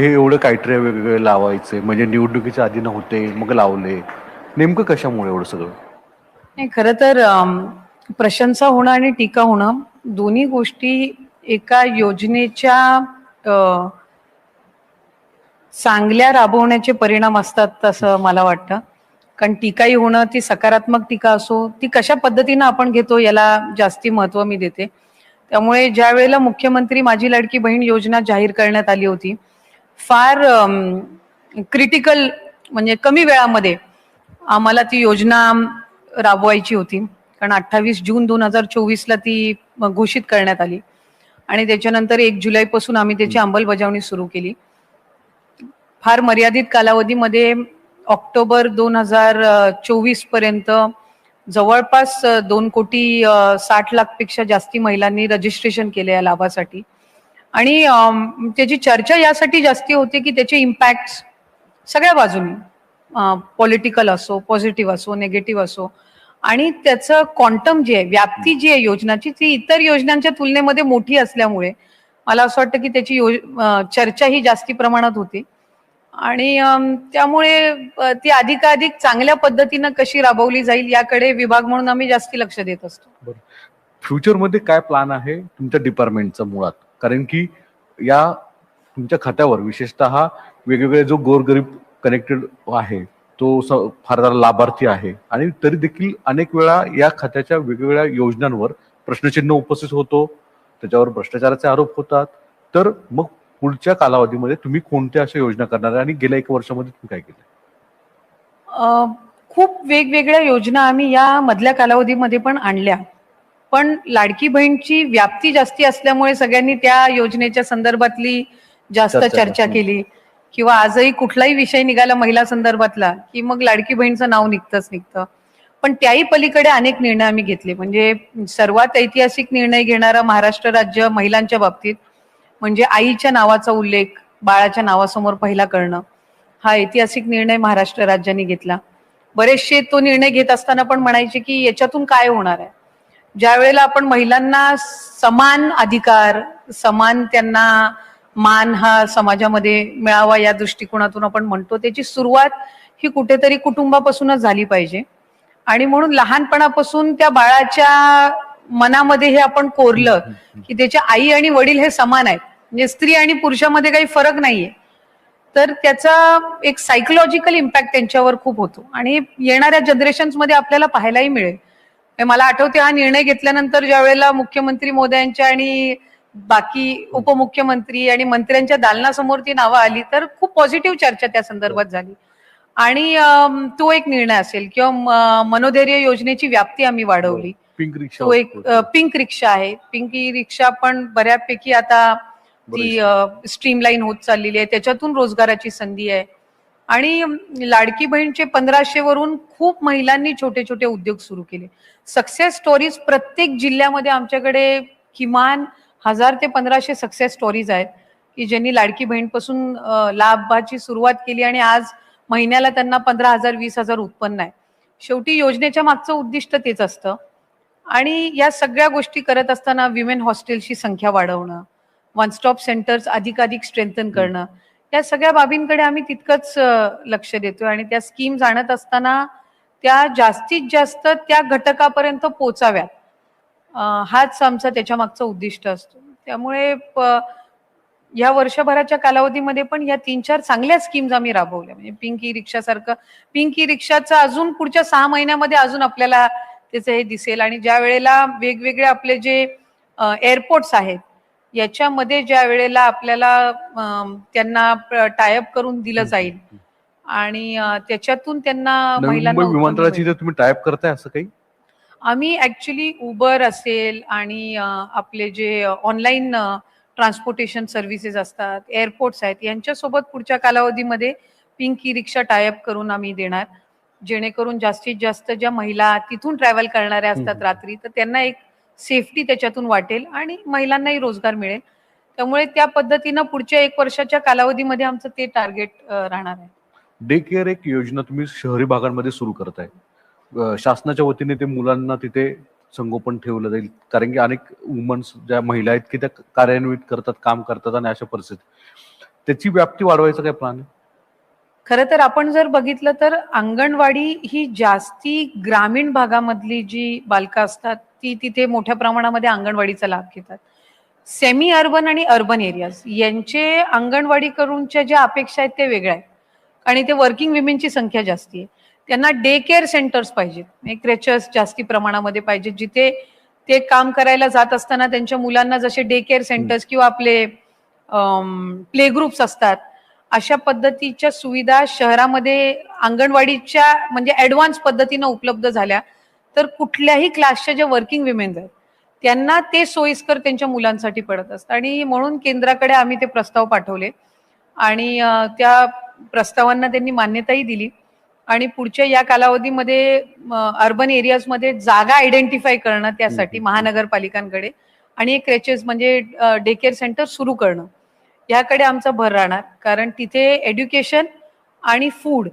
हे एवढं क्रायटेरिया वेगवेगळे लावायचे. म्हणजे निवडणुकीच्या आधी नव्हते मग लावले. नेमकं कशामुळे एवढं सगळं? नाही खरं तर प्रशंसा होणं आणि टीका होणं दोन्ही गोष्टी एका योजनेच्या चांगल्या राबवण्याचे परिणाम असतात असं मला वाटतं. कारण टीकाही होणं ती सकारात्मक टीका असो ती कशा पद्धतीनं आपण घेतो याला जास्ती महत्त्व मी देते. त्यामुळे ज्या वेळेला मुख्यमंत्री माझी लाडकी बहीण योजना जाहीर करण्यात आली होती फार क्रिटिकल म्हणजे कमी वेळामध्ये आम्हाला ती योजना राबवायची होती. कारण अठ्ठावीस जून दोन हजार चोवीसला ती घोषित करण्यात आली. आणि त्याच्यानंतर एक जुलैपासून आम्ही त्याची अंमलबजावणी सुरू केली. फार मर्यादित कालावधीमध्ये ऑक्टोबर दोन हजार चोवीसपर्यंत जवळपास दोन कोटी साठ लाखपेक्षा जास्ती महिलांनी रजिस्ट्रेशन केले या लाभासाठी. आणि त्याची चर्चा यासाठी जास्ती होते की त्याचे इम्पॅक्ट सगळ्या बाजूनी पॉलिटिकल असो पॉझिटिव्ह असो निगेटिव्ह असो. आणि त्याचं क्वांटम जे आहे व्याप्ती जी आहे योजनाची ती इतर योजनांच्या तुलनेमध्ये मोठी असल्यामुळे मला असं वाटतं की त्याची योज चर्चा ही जास्ती प्रमाणात होती. आणि त्यामुळे ती अधिकाधिक चांगल्या पद्धतीनं कशी राबवली जाईल याकडे विभाग म्हणून आम्ही जास्ती लक्ष देत असतो. फ्युचरमध्ये काय प्लॅन आहे तुमच्या डिपार्टमेंटचा मुळात? कारण की या तुमच्या खात्यावर विशेषतः वेगवेगळे जो गोरगरीब कनेक्टेड आहे तो स- फार जरा लाभार्थी आहे. आणि तरी देखील अनेक वेळा या खात्याच्या वेगवेगळ्या योजनांवर प्रश्नचिन्ह उपस्थित होतो त्याच्यावर भ्रष्टाचाराचे आरोप होतात. तर मग पुढच्या कालावधीमध्ये तुम्ही कोणत्या अशा योजना करणार आहे? आणि गेल्या एक वर्षामध्ये तुम्ही काय केलं खूप वेगवेगळ्या योजना आम्ही या मधल्या कालावधीमध्ये पण आणल्या. पण लाडकी बहीणची व्याप्ती जास्ती असल्यामुळे सगळ्यांनी त्या योजनेच्या संदर्भातली जास्त चर्चा. केली. किंवा आजही कुठलाही विषय निघाला महिला संदर्भातला की मग लाडकी बहीणचं नाव निघतंच निघतं. पण त्याही पलीकडे अनेक निर्णय आम्ही घेतले. म्हणजे सर्वात ऐतिहासिक निर्णय घेणारा महाराष्ट्र राज्य महिलांच्या बाबतीत म्हणजे आईच्या नावाचा उल्लेख बाळाच्या नावासमोर पहिला करणं. हा ऐतिहासिक निर्णय महाराष्ट्र राज्याने घेतला. बरेचसे तो निर्णय घेत असताना पण म्हणायचे की याच्यातून काय होणार आहे? ज्या वेळेला आपण महिलांना समान अधिकार समान त्यांना मान हा समाजामध्ये मिळावा या दृष्टिकोनातून आपण म्हणतो त्याची सुरुवात ही कुठेतरी कुटुंबापासूनच झाली पाहिजे. आणि म्हणून लहानपणापासून त्या बाळाच्या मनामध्ये हे आपण कोरलं की त्याच्या आई आणि वडील हे समान आहेत. म्हणजे स्त्री आणि पुरुषामध्ये काही फरक नाहीये. तर त्याचा एक सायकोलॉजिकल इम्पॅक्ट त्यांच्यावर खूप होतो. आणि येणाऱ्या जनरेशनमध्ये आपल्याला पाहायलाही मिळेल. मला आठवते हा निर्णय घेतल्यानंतर ज्या वेळेला मुख्यमंत्री मोदयांच्या आणि बाकी उपमुख्यमंत्री आणि मंत्र्यांच्या दालनासमोर ती नावं आली तर खूप पॉझिटिव्ह चर्चा त्या संदर्भात झाली. आणि तो एक निर्णय असेल किंवा मनोधैर्य योजनेची व्याप्ती आम्ही वाढवली. पिंक रिक्षा तो एक पिंक रिक्षा आहे. पिंकी रिक्षा पण बऱ्यापैकी आता ती स्ट्रीमलाईन होत चाललेली आहे. त्याच्यातून रोजगाराची संधी आहे. आणि लाडकी बहीणचे पंधराशे वरून खूप महिलांनी छोटे छोटे उद्योग सुरू केले. सक्सेस स्टोरीज प्रत्येक जिल्ह्यामध्ये आमच्याकडे किमान हजार ते पंधराशे सक्सेस स्टोरीज आहेत की ज्यांनी लाडकी बहीणपासून लाभाची सुरुवात केली आणि आज महिन्याला त्यांना पंधरा हजार वीस हजार उत्पन्न आहे. शेवटी योजनेच्या मागचं उद्दिष्ट तेच असतं. आणि या सगळ्या गोष्टी करत असताना विमेन हॉस्टेलची संख्या वाढवणं वन स्टॉप सेंटर्स अधिकाधिक स्ट्रेंथन करणं त्या सगळ्या बाबींकडे आम्ही तितकंच लक्ष देतोय आणि त्या स्कीम्स आणत असताना त्या जास्तीत जास्त त्या घटकापर्यंत पोचाव्यात. हाच आमचा त्याच्या मागचा उद्दिष्ट असतो. त्यामुळे प- या वर्षभराच्या कालावधीमध्ये पण या तीन चार चांगल्या स्कीम्स आम्ही राबवल्या. म्हणजे पिंकी रिक्षा सारखं पिंकी रिक्षाचं अजून पुढच्या सहा महिन्यामध्ये अजून आपल्याला त्याचं हे दिसेल आणि ज्या वेळेला वेगवेगळे आपले जे एअरपोर्ट्स आहेत याच्यामध्ये ज्या वेळेला आपल्याला त्यांना टायअप करून दिलं जाईल. आणि त्याच्यातून त्यांना महिलांना विमानतळाची तुम्ही टाईप करताय असं काही? आम्ही ऍक्च्युली उबर असेल आणि आपले जे ऑनलाईन ट्रान्सपोर्टेशन सर्व्हिसेस असतात एअरपोर्ट्स आहेत यांच्यासोबत पुढच्या कालावधीमध्ये पिंक ई रिक्षा टायअप करून आम्ही देणार. जेणेकरून जास्तीत जास्त ज्या महिला तिथून ट्रॅव्हल करणाऱ्या असतात. रात्री तर त्यांना एक सेफ्टी त्याच्यातून वाटेल आणि महिलांनाही रोजगार मिळेल. त्यामुळे त्या पद्धतीनं पुढच्या एक वर्षाच्या कालावधीमध्ये आमचं ते टार्गेट राहणार आहे. डे केअर एक योजना तुम्ही शहरी भागांमध्ये सुरू करताय. शासनाच्या वतीने ते मुलांना तिथे संगोपन ठेवलं जाईल. कारण की अनेक वुमन्स ज्या महिला आहेत की त्या कार्यान्वित करतात काम करतात आणि अशा परिस्थितीत. त्याची व्याप्ती वाढवायचा काय प्लॅन आहे? खरं तर आपण जर बघितलं तर अंगणवाडी ही जास्ती ग्रामीण भागामधली जी बालकं असतात ती तिथे मोठ्या प्रमाणामध्ये अंगणवाडीचा लाभ घेतात. सेमी अर्बन आणि अर्बन एरियाज यांचे अंगणवाडी करूनच्या ज्या अपेक्षा आहेत ते वेगळ्या आहेत. आणि ते वर्किंग विमेनची संख्या जास्ती आहे. त्यांना डे केअर सेंटर्स पाहिजेत. क्रेचर्स जास्ती प्रमाणामध्ये पाहिजेत जिथे ते काम करायला जात असताना त्यांच्या मुलांना जसे डे केअर सेंटर्स किंवा आपले प्ले ग्रुप्स असतात अशा पद्धतीच्या सुविधा शहरामध्ये अंगणवाडीच्या म्हणजे ऍडव्हान्स पद्धतीनं उपलब्ध झाल्या. तर कुठल्याही क्लासच्या ज्या वर्किंग विमेन्स आहेत त्यांना ते सोयीस्कर त्यांच्या मुलांसाठी पडत असतं. आणि म्हणून केंद्राकडे आम्ही ते प्रस्ताव पाठवले. आणि त्या प्रस्तावांना त्यांनी मान्यताही दिली. आणि पुढच्या या कालावधीमध्ये अर्बन एरियाजमध्ये जागा आयडेंटिफाय करणं त्यासाठी. महानगरपालिकांकडे आणि एक क्रेचेस म्हणजे डे केअर सेंटर सुरू करणं. याकडे आमचा भर राहणार. कारण तिथे एड्युकेशन आणि फूड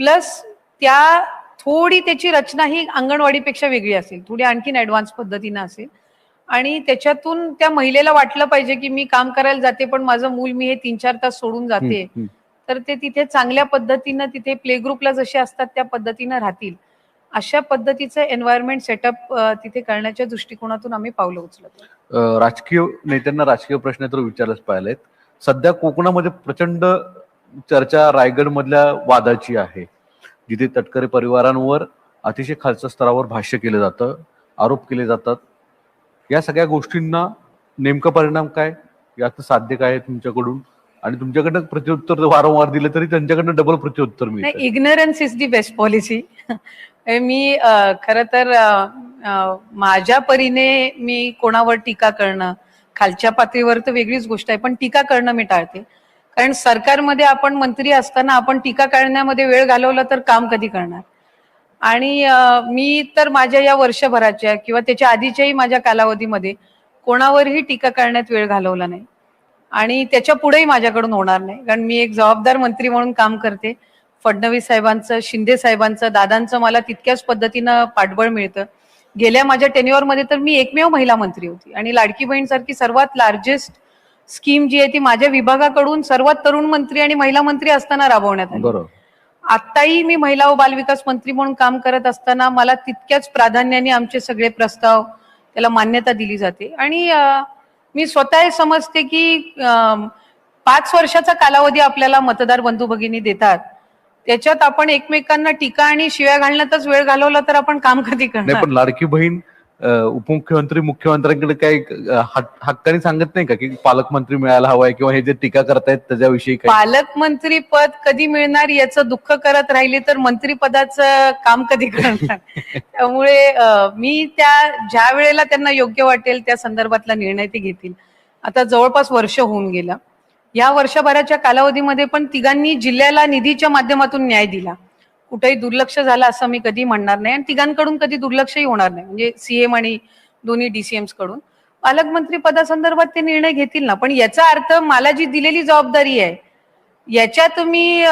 प्लस त्या थोडी त्याची रचना ही अंगणवाडीपेक्षा वेगळी असेल. थोडी आणखीन ऍडव्हान्स पद्धतीनं असेल. आणि त्याच्यातून त्या महिलेला वाटलं पाहिजे की मी काम करायला जाते पण माझं मूल मी हे तीन चार तास सोडून जाते. तर ते तिथे चांगल्या पद्धतीनं तिथे प्ले ग्रुपला जसे असतात त्या पद्धतीनं राहतील. अशा पद्धतीचं एन्व्हायरमेंट सेटअप तिथे करण्याच्या दृष्टिकोनातून आम्ही पावलं उचलतो. राजकीय नेत्यांना राजकीय प्रश्न तर विचारच पाहिलेत. सध्या कोकणामध्ये प्रचंड चर्चा रायगड मधल्या वादाची आहे जिथे तटकरे परिवारांवर अतिशय खालच्या स्तरावर भाष्य केलं जातं आरोप केले जातात. या सगळ्या गोष्टींना नेमका परिणाम काय? याचं साध्य काय आहे तुमच्याकडून? आणि तुमच्याकडनं प्रत्युत्तर वारंवार दिलं तरी त्यांच्याकडनं डबल प्रत्युत्तर नाही मिळतं ignorance is the best policy मी खर खरं तर माझ्या परीने मी कोणावर टीका करणं खालच्या पातळीवर तर वेगळीच गोष्ट आहे पण टीका करणं मी टाळते. कारण सरकारमध्ये आपण मंत्री असताना आपण टीका करण्यामध्ये वेळ घालवला तर काम कधी करणार? आणि मी तर माझ्या या वर्षभराच्या किंवा त्याच्या आधीच्याही माझ्या कालावधीमध्ये कोणावरही टीका करण्यात वेळ घालवला नाही. आणि त्याच्या पुढेही माझ्याकडून होणार नाही. कारण मी एक जबाबदार मंत्री म्हणून काम करते. फडणवीस साहेबांचं शिंदे साहेबांचं दादांचं मला तितक्याच पद्धतीनं पाठबळ मिळतं. गेल्या माझ्या टेन्युअरमध्ये तर मी एकमेव महिला मंत्री होती. आणि लाडकी बहीण सारखी सर्वात लार्जेस्ट स्कीम जी आहे ती माझ्या विभागाकडून सर्वात तरुण मंत्री आणि महिला मंत्री असताना राबवण्यात आली. बरोबर. आत्ताही मी महिला व बालविकास मंत्री म्हणून काम करत असताना मला तितक्याच प्राधान्याने आमचे सगळे प्रस्ताव त्याला मान्यता दिली जाते. आणि मी स्वतः समजते की पाच वर्षाचा कालावधी आपल्याला मतदार बंधू भगिनी देतात. त्याच्यात आपण एकमेकांना टीका आणि शिव्या घालण्यातच वेळ घालवला तर आपण काम कधी नाही करणार पण लाडकी बहीण उपमुख्यमंत्री मुख्यमंत्र्यांकडे काही हक्काने सांगत नाही का की पालकमंत्री मिळायला हवाय किंवा हे जे टीका करतायत त्याच्याविषयी पालकमंत्री पद कधी मिळणार याचं दुःख करत राहिली तर मंत्रीपदाचं काम कधी करणार? त्यामुळे मी त्या ज्या वेळेला त्यांना योग्य वाटेल त्या संदर्भातला निर्णय ते घेतील. आता जवळपास वर्ष होऊन गेलं. या वर्षभराच्या कालावधीमध्ये पण तिघांनी जिल्ह्याला निधीच्या माध्यमातून न्याय दिला. कुठेही दुर्लक्ष झालं असं मी कधी म्हणणार नाही. आणि तिघांकडून कधी दुर्लक्षही होणार नाही. म्हणजे सीएम आणि दोन्ही डीसीएम्सकडून. पालकमंत्री पदासंदर्भात ते निर्णय घेतील ना. पण याचा अर्थ मला जी दिलेली जबाबदारी आहे याच्यात मी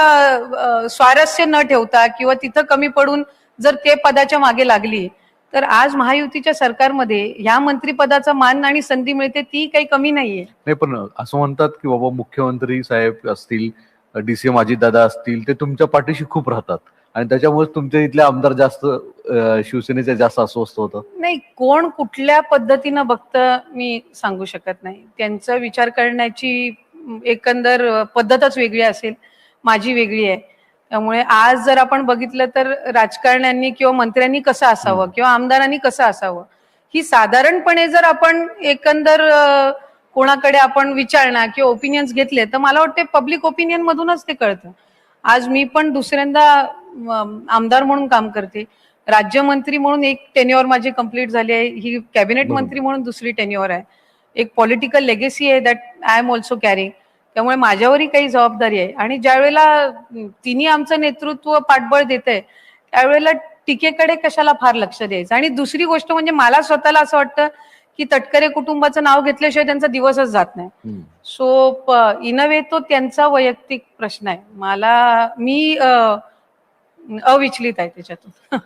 स्वारस्य न ठेवता किंवा तिथं कमी पडून जर ते पदाच्या मागे लागली तर आज महायुतीच्या सरकारमध्ये ह्या मंत्रीपदाचा मान आणि संधी मिळते ती काही कमी नाहीये. नाही पण असं म्हणतात की बाबा मुख्यमंत्री साहेब असतील डीसीएम अजितदादा असतील ते तुमच्या पाठीशी खूप राहतात. आणि त्याच्यामुळे तुमच्या इथले आमदार जास्त शिवसेनेचे जास्त अस्वस्थ होतात. नाही कोण कुठल्या पद्धतीनं बघतं मी सांगू शकत नाही. त्यांचा विचार करण्याची एकंदर पद्धतच वेगळी असेल माझी वेगळी आहे. त्यामुळे आज जर आपण बघितलं तर राजकारण्यांनी किंवा मंत्र्यांनी कसं असावं. किंवा आमदारांनी कसं असावं ही साधारणपणे जर आपण एकंदर कोणाकडे आपण विचारणा किंवा ओपिनियन्स घेतले तर मला वाटते पब्लिक ओपिनियन मधूनच ते कळतं आज मी पण दुसऱ्यांदा आमदार म्हणून काम करते राज्यमंत्री म्हणून एक टेन्युअर माझी कंप्लीट झाली आहे ही कॅबिनेट. मंत्री म्हणून दुसरी टेन्युअर आहे एक पॉलिटिकल लेगेसी आहे that I am also carrying त्यामुळे माझ्यावरही काही जबाबदारी आहे. आणि ज्या वेळेला अम, तिन्ही आमचं नेतृत्व पाठबळ देत आहे त्यावेळेला टीकेकडे कशाला फार लक्ष द्यायचं? आणि दुसरी गोष्ट म्हणजे मला स्वतःला असं वाटतं की तटकरे कुटुंबाचं नाव घेतल्याशिवाय त्यांचा दिवसच जात नाही. सो इन अ वे तो त्यांचा वैयक्तिक प्रश्न आहे. मला मी अविचलित आहे त्याच्यातून.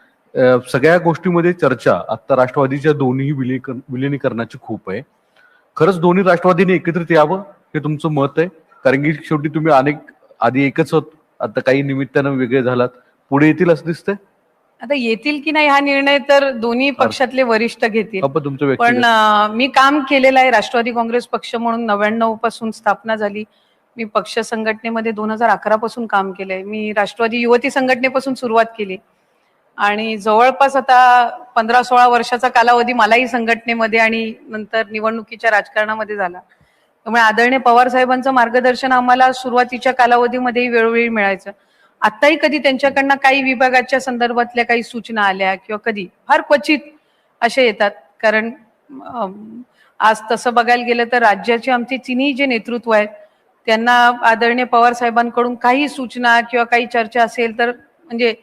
सगळ्या गोष्टीमध्ये चर्चा आता राष्ट्रवादीच्या दोन्ही विलिनीकरणाची खूप आहे. खरंच दोन्ही राष्ट्रवादीने एकत्रित यावं? हे तुमचं मत आहे? कारण की शेवटी तुम्ही अनेक आधी एकच होत आता काही निमित्तानं वेगळे झालात. पुढे येतील असं दिसतंय? आता येतील की नाही हा निर्णय तर दोन्ही पक्षातले वरिष्ठ घेतील. पण मी काम केलेलं आहे राष्ट्रवादी काँग्रेस पक्ष म्हणून नव्याण्णवपासून स्थापना झाली. मी पक्ष संघटनेमध्ये दोन हजार अकरा पासून काम केलंय. मी राष्ट्रवादी युवती संघटनेपासून सुरुवात केली. आणि जवळपास आता पंधरा सोळा वर्षाचा कालावधी मलाही संघटनेमध्ये आणि नंतर निवडणुकीच्या राजकारणामध्ये झाला. त्यामुळे आदरणीय पवार साहेबांचं मार्गदर्शन आम्हाला सुरुवातीच्या कालावधीमध्येही वेळोवेळी मिळायचं. आताही कधी त्यांच्याकडनं काही विभागाच्या संदर्भातल्या काही सूचना आल्या किंवा कधी? फार क्वचित असे येतात. कारण आज तसं बघायला गेलं तर राज्याचे आमचे तिन्ही जे नेतृत्व आहेत त्यांना आदरणीय पवार साहेबांकडून काही सूचना किंवा काही चर्चा असेल तर म्हणजे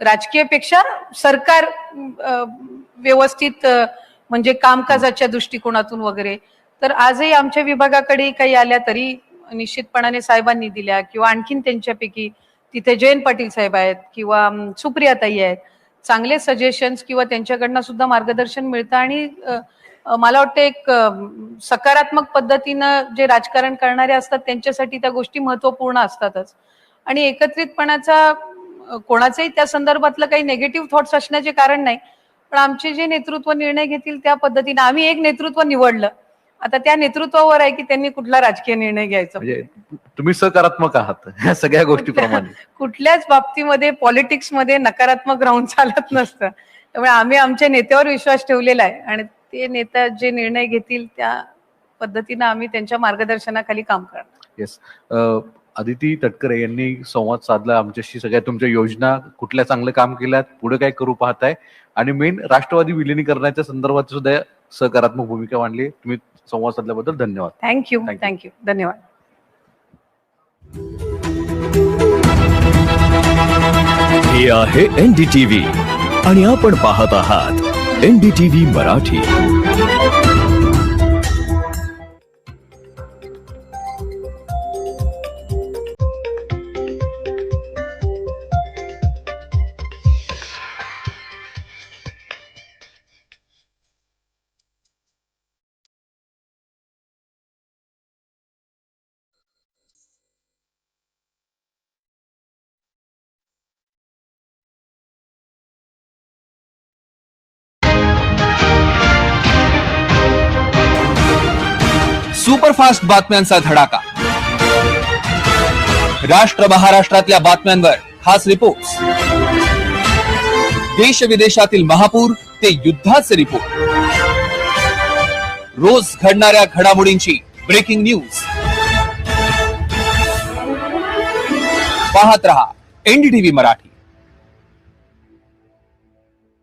राजकीयपेक्षा सरकार व्यवस्थित म्हणजे कामकाजाच्या दृष्टिकोनातून वगैरे तर आजही आमच्या विभागाकडे काही आल्या तरी निश्चितपणाने साहेबांनी दिल्या किंवा आणखीन त्यांच्यापैकी तिथे जयंत पाटील साहेब आहेत किंवा सुप्रियाताई आहेत. चांगले सजेशन्स किंवा त्यांच्याकडनं सुद्धा मार्गदर्शन मिळतं आणि मला वाटतं एक सकारात्मक पद्धतीनं जे राजकारण करणारे असतात त्यांच्यासाठी त्या गोष्टी महत्त्वपूर्ण असतातच. आणि एकत्रितपणाचा कोणाचंही त्या संदर्भातलं काही नेगेटिव्ह थॉट्स असण्याचे कारण नाही. पण आमचे जे नेतृत्व निर्णय घेतील त्या पद्धतीने आम्ही एक नेतृत्व निवडलं. आता त्या नेतृत्वावर आहे की त्यांनी कुठला राजकीय निर्णय घ्यायचा? म्हणजे तुम्ही सकारात्मक आहात ह्या सगळ्या गोष्टीप्रमाणे. कुठल्याच बाबतीमध्ये पॉलिटिक्समध्ये नकारात्मक राहून चालत नसतं. त्यामुळे आम्ही आमच्या नेत्यावर विश्वास ठेवलेला आहे. आणि ते नेता जे निर्णय घेतील त्या पद्धतीनं आम्ही त्यांच्या मार्गदर्शनाखाली काम करणार. येस अदिती तटकरे यांनी संवाद साधला आमच्याशी. सगळ्या तुमच्या योजना कुठल्या चांगलं काम केल्यात पुढे काय करू पाहताय. आणि मेन राष्ट्रवादी विलिनीकरणाच्या संदर्भात सुद्धा सकारात्मक भूमिका मांडली. तुम्ही संवाद साधल्याबद्दल धन्यवाद. Thank you Thank you. थँक्यू धन्यवाद. हे आहे एनडीटीव्ही आणि आपण पाहत आहात एनडीटीव्ही मराठी. फास्ट बातम्यांचा धडाका. राष्ट्र महाराष्ट्रातल्या बातम्यांवर खास रिपोर्ट देश विदेशातील महापूर ते युद्धाचे रिपोर्ट. रोज घडणाऱ्या घडामोडींची ब्रेकिंग न्यूज पाहत रहा एनडीटीव्ही मराठी.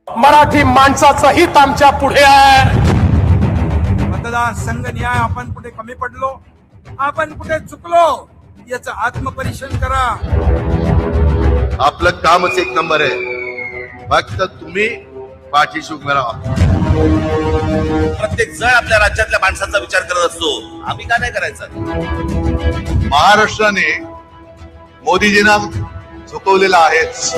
मराठी माणसाचं हित आमच्या पुढे आहे. मतदार संघ न्याय आपण कुठे कमी पडलो आपण कुठे चुकलो याचं आत्मपरीक्षण करा. आपलं कामच एक नंबर आहे. फक्त तुम्ही पाठीशी उभे राहा. प्रत्येक जण आपल्या राज्यातल्या माणसाचा विचार करत असतो. आम्ही का नाही करायचा? महाराष्ट्राने मोदीजींना झुकवलेलं आहेच.